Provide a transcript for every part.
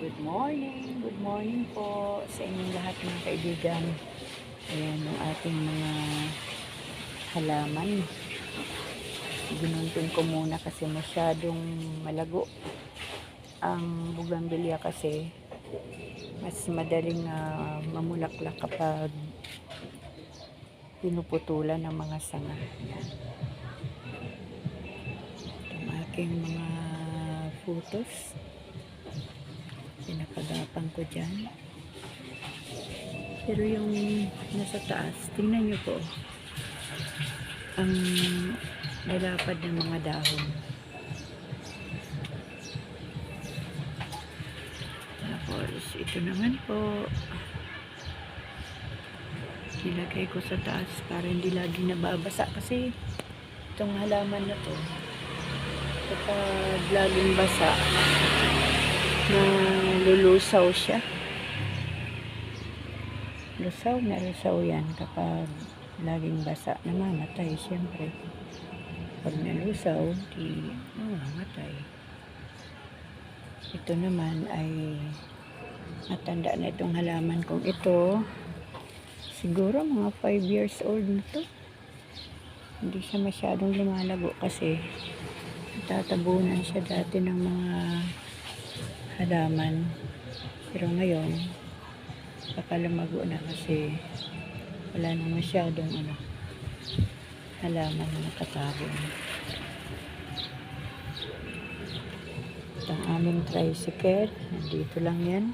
Good morning, good morning po sa inyong lahat mga kaibigan. Ayan yung ating mga halaman. Ginuntun ko muna kasi masyadong malago. Ang bugambilya kasi mas madaling ah, mamulaklak kapag pinuputulan ng mga sanga. Ayan. Itong aking mga photos pinakagapang ko dyan. Pero yung nasa taas, tingnan nyo po. Ang lalapad ng mga dahon. Tapos, ito naman po. Nilagay ko sa taas para hindi lagi nababasa kasi itong halaman na to kapag laging basa na lulusaw siya. Lusaw na lusaw yan kapag laging basa. Namamatay siyempre. Pag nalusaw, di mamamatay. Ito naman ay matanda na itong halaman kong ito. Siguro mga 5 years old na. Hindi siya masyadong lumalago kasi tatabunan siya dati ng mga halaman. Pero ngayon, papalamago na kasi wala na masyadong ano, halaman na nakatabon. Ito ang aming tricycle. Nandito lang yan.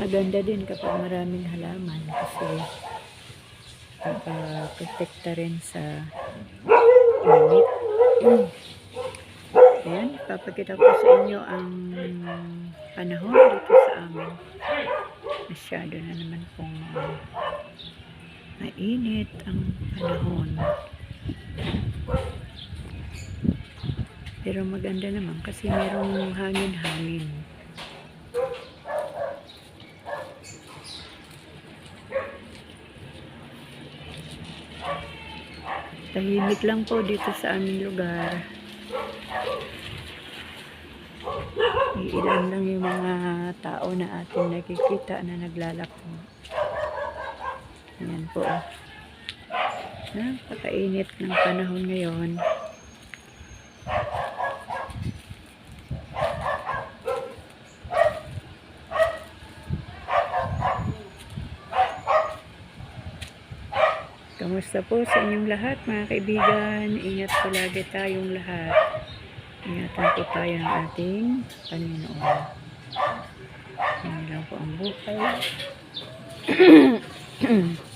Maganda din kapag maraming halaman kasi protekta rin sa init. Mm. Ayan, papakita ko sa inyo ang panahon dito sa amin. Masyado na naman pong mainit ang panahon. Pero maganda naman kasi merong hangin-hangin. Tahimik lang po dito sa aming lugar. Iilan lang yung mga tao na ating nakikita na naglalako. Ayan po. Napakainit ng panahon ngayon. Kamusta po sa inyong lahat mga kaibigan? Ingat palagi tayong lahat. Ingatan po tayo ng ating Panginoon. Yan lang po ang buhay.